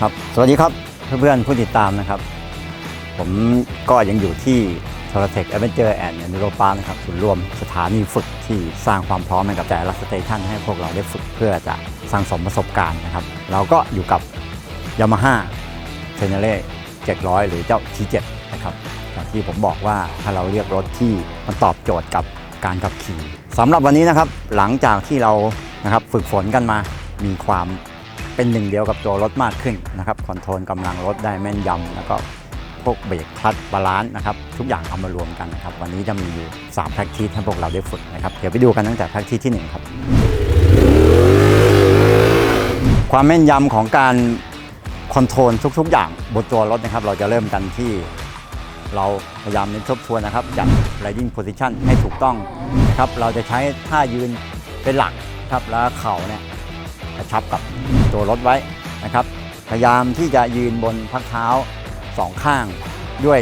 ครับสวัสดีครับเพื่อนๆผู้ติดตามนะครับ ผมก็ยังอยู่ที่โทรเทคแอเวนเจอร์แอนด์นิโรปานะครับศูนย์รวมสถานีฝึกที่สร้างความพร้อมให้กับแต่ละสเตชันให้พวกเราได้ฝึกเพื่อจะสร้างสมประสบการณ์นะครับ เราก็อยู่กับ Yamaha t e n e r e 700 หรือเจ้า T7 นะครับอย่างที่ผมบอกว่าถ้าเราเรียกรถที่มันตอบโจทย์กับการขับขี่สำหรับวันนี้นะครับหลังจากที่เรานะครับฝึกฝนกันมามีความ เป็นหนึ่งเดียวกับตัวรถมากขึ้นนะครับคอนโทรลกำลังรถได้แม่นยำแล้วก็พวกเบรกคลัตช์บาลานซ์นะครับทุกอย่างเอามารวมกันนะครับวันนี้จะมีอยู่3แพ็กทีให้พวกเราได้ฝึกนะครับเดี๋ยวไปดูกันตั้งแต่แพ็กทีที่หนึ่งครับความแม่นยำของการคอนโทรลทุก ๆ อย่างบนตัวรถนะครับ เราจะเริ่มกันที่เราพยายามเน้นทบทวนนะครับจัด riding position ให้ถูกต้องนะครับเราจะใช้ท่ายืนเป็นหลักครับแล้วเข่าเนี่ย กระชับกับตัวรถไว้นะครับ พยายามที่จะยืนบนพักเท้าสองข้างด้วย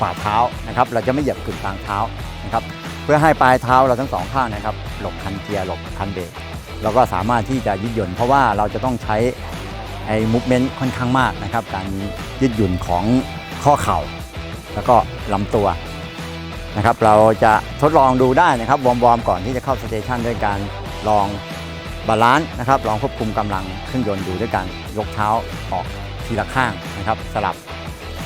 ฝ่าเท้านะครับ เราจะไม่เหยียบกึ่งกลางเท้านะครับ เพื่อให้ปลายเท้าเราทั้งสองข้างนะครับ หลบคันเกียร์หลบคันเบรกเราก็สามารถที่จะยืดหยุ่นเพราะว่าเราจะต้องใช้ไอ้มูฟเมนต์ค่อนข้างมากนะครับ การยืดหยุ่นของข้อเข่า แล้วก็ลำตัวนะครับ เราจะทดลองดูได้นะครับวอร์มๆก่อนที่จะเข้าสเตชันด้วยการลอง บาลานซ์นะครับลองควบคุมกำลังเครื่องยนต์ดูด้วยการยกเท้าออกทีละข้างนะครับสลับ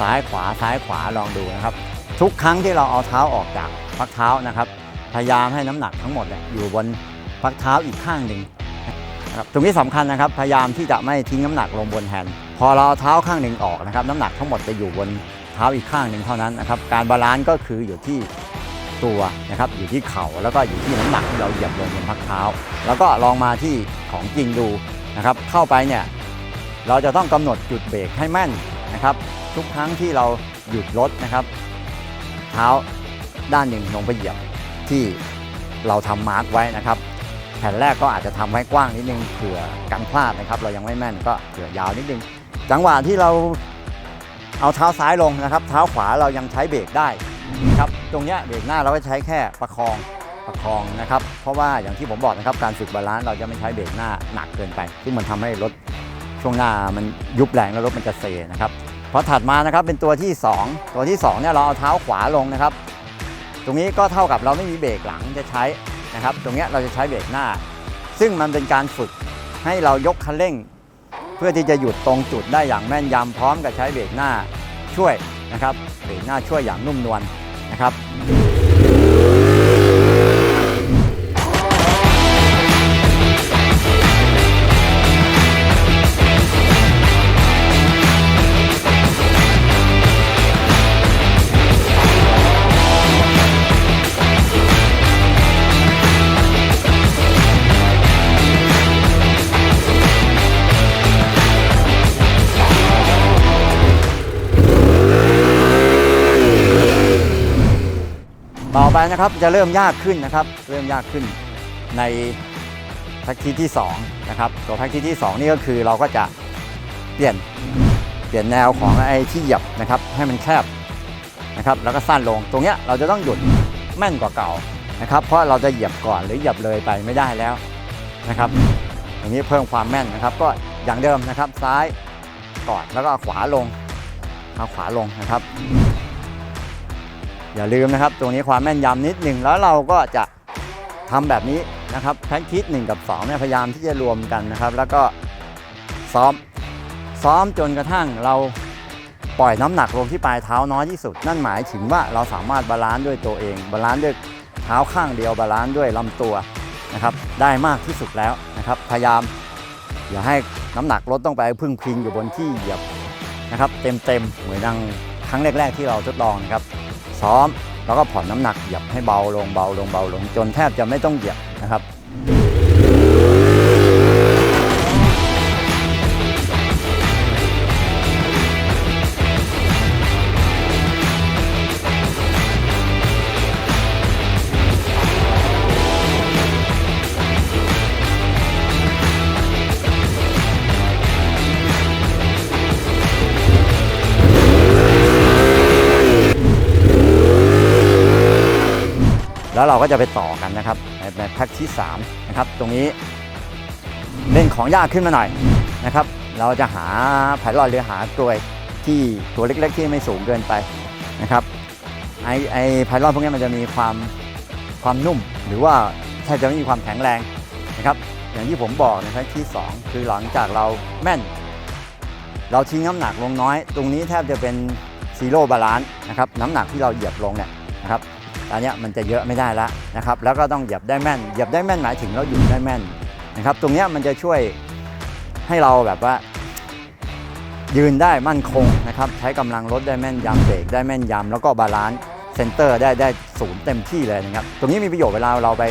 ซ้ายขวาซ้ายขวาลองดูนะครับ ทุกครั้งที่เราเอาเท้าออกจากพักเท้านะครับ พยายามให้น้ำหนักทั้งหมดอยู่บนพักเท้าอีกข้างหนึ่งนะครับตรงนี้สำคัญนะครับพยายามที่จะไม่ทิ้งน้ำหนักลงบนแฮนด์พอเราเอาเท้าข้างหนึ่งออกนะครับ น้ำหนักทั้งหมดจะอยู่บนเท้าอีกข้างหนึ่งเท่านั้นนะครับการบาลานซ์ก็คืออยู่ที่ ตัวนะครับอยู่ที่เข่าแล้วก็อยู่ที่น้ำหนักที่เราเหยียบลงบนพักเท้า แล้วก็ลองมาที่ของจริงดูนะครับ เข้าไปเนี่ยเราจะต้องกำหนดจุดเบรกให้แม่นนะครับ ทุกครั้งที่เราหยุดรถนะครับ เท้าด้านหนึ่งลงไปเหยียบที่เราทำมาร์กไว้นะครับ แผ่นแรกก็อาจจะทำไว้กว้างนิดนึงเผื่อกันพลาดนะครับ เรายังไม่แม่นก็เผื่อยาวนิดนึง จังหวะที่เราเอาเท้าซ้ายลงนะครับ เท้าขวาเรายังใช้เบรกได้นะครับ ตรงเนี้ยเบรกหน้าเราก็ใช้แค่ประคองประคองนะครับ เพราะว่าอย่างที่ผมบอกนะครับการฝึกบาลานซ์เราจะไม่ใช้เบรกหน้าหนักเกินไป ซึ่งมันทำให้รถช่วงหน้ามันยุบแรงแล้วรถมันจะเซนะครับพอถัดมานะครับเป็นตัวที่ 2 ตัวที่2เนี่ยเราเอาเท้าขวาลงนะครับ ตรงนี้ก็เท่ากับเราไม่มีเบรกหลังจะใช้นะครับ ตรงเนี้ยเราจะใช้เบรกหน้า ซึ่งมันเป็นการฝึกให้เรายกคันเร่ง เพื่อที่จะหยุดตรงจุดได้อย่างแม่นยำพร้อมกับใช้เบรกหน้าช่วยนะครับเบรกหน้าช่วยอย่างนุ่มนวล นะครับ นะครับจะเริ่มยากขึ้นนะครับ เริ่มยากขึ้นในแพ็กทีที่2นะครับตัวแพ็กทีที่ 2 นี่ก็คือเราก็จะเปลี่ยนเปลี่ยนแนวของไอ้ที่เหยียบนะครับให้มันแคบนะครับแล้วก็สั้นลงตรงเนี้ยเราจะต้องหยุดแม่นกว่าเก่านะครับเพราะเราจะเหยียบก่อนหรือเหยียบเลยไปไม่ได้แล้วนะครับอย่างนี้เพิ่มความแม่นนะครับ ก็อย่างเดิมนะครับซ้ายก่อนแล้วก็ขวาลงเอาขวาลงนะครับ อย่าลืมนะครับตรงนี้ความแม่นยำนิดหนึ่งแล้วเราก็จะทำแบบนี้นะครับแพ็กทิสหนึ่งกับ2เนี่ยพยายามที่จะรวมกันนะครับ แล้วก็ซ้อมซ้อมจนกระทั่งเราปล่อยน้ำหนักลงที่ปลายเท้าน้อยที่สุด นั่นหมายถึงว่าเราสามารถบาลานซ์ด้วยตัวเองบาลานซ์ด้วยเท้าข้างเดียวบาลานซ์ด้วยลำตัวนะครับได้มากที่สุดแล้วนะครับ พยายามอย่าให้น้ำหนักรถต้องไปพึ่งพิงอยู่บนที่เหยียบนะครับ เต็มๆเหมือนดังครั้งแรก ๆ ที่เราทดลองนะครับ ซ้อม แล้วก็ผ่อนน้ำหนักเหยียบให้เบาลงเบาลงเบาลงจนแทบจะไม่ต้องเหยียบนะครับ แล้วเราก็จะไปต่อกันนะครับในแพ็กที่3นะครับตรงนี้เล่นของยากขึ้นมาหน่อยนะครับ เราจะหาไผ่ลอยหรือหากลวยที่ตัวเล็กๆ ที่ไม่สูงเกินไปนะครับไอไอไผ่ลอยพวกนี้มันจะมีความความนุ่ม หรือว่าแทบจะไม่มีความแข็งแรงนะครับ อย่างที่ผมบอกในะครับที่ 2 คือหลังจากเราแม่น เราทิ้งน้ำหนักลงน้อย ตรงนี้แทบจะเป็นซีโร่บาลานซ์นะครับน้ำหนักที่เราเหยียบลงเนี่ยนะครับ อันนี้มันจะเยอะไม่ได้แล้วนะครับ แล้วก็ต้องเหยียบได้แม่นเหยียบได้แม่นหมายถึงเราหยุดได้แม่นนะครับ ตรงนี้มันจะช่วยให้เราแบบว่า ยืนได้มั่นคงนะครับ ใช้กำลังรถได้แม่นยำเบรกได้แม่นยำแล้วก็บาลานซ์เซนเตอร์ได้ได้ศูนย์เต็มที่เลยนะครับ ตรงนี้มีประโยชน์เวลาเราไป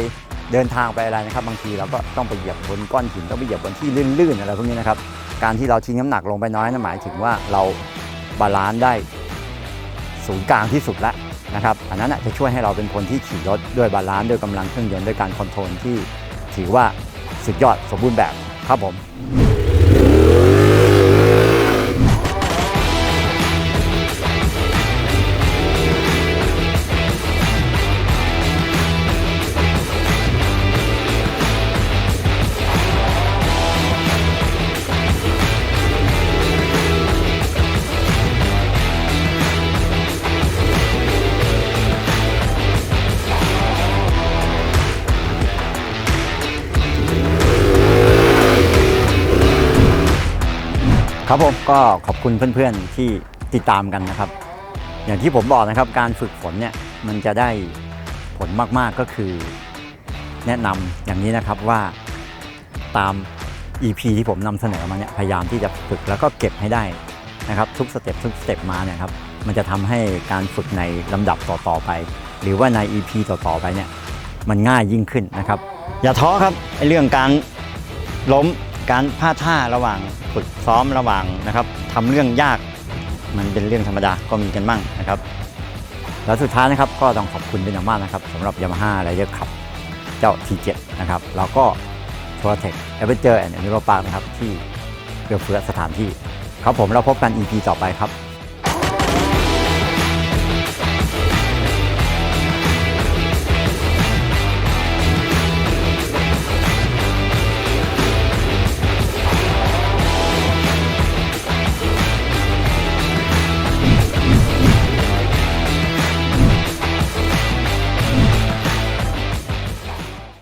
เดินทางไปอะไรนะครับ บางทีเราก็ต้องไปเหยียบบนก้อนหินต้องไปเหยียบบนที่ลื่นๆอะไรพวกนี้นะครับ การที่เราทิ้งน้ำหนักลงไปน้อยนั่นหมายถึงว่าเราบาลานซ์ได้ศูนย์กลางที่สุดแล้ว นะครับอันนั้นจะช่วยให้เราเป็นคนที่ขี่รถด้วยบาลานซ์ด้วยกำลังเครื่องยนต์ด้วยการคอนโทรลที่ถือว่าสุดยอดสมบูรณ์แบบครับผม ครับผมก็ขอบคุณเพื่อนๆที่ติดตามกันนะครับ อย่างที่ผมบอกนะครับการฝึกฝนเนี่ยมันจะได้ผลมากๆก็คือ แนะนำอย่างนี้นะครับว่าตาม EP ที่ผมนำเสนอมาเนี่ยพยายามที่จะฝึกแล้วก็เก็บให้ได้นะครับ ทุกสเต็ปทุกสเต็ปมาเนี่ยครับมันจะทำให้การฝึกในลำดับต่อๆไป หรือว่าใน EP ต่อๆไปเนี่ยมันง่ายยิ่งขึ้นนะครับ อย่าท้อครับไอเรื่องการล้มการพลาดท่าระหว่าง ฝึกซ้อมระหว่างนะครับทำเรื่องยากมันเป็นเรื่องธรรมดาก็มีกันบ้างนะครับ แล้วสุดท้ายนะครับก็ต้องขอบคุณเป็นอย่างมากนะครับสำหรับ Yamaha Rider Cup เจ้า T7 นะครับแล้วก็ t o r t e c Adventure and Enduro Park นะครับที่เพื่อเฟื้อสถานที่ ครับผมเราพบกัน EP ต่อไปครับ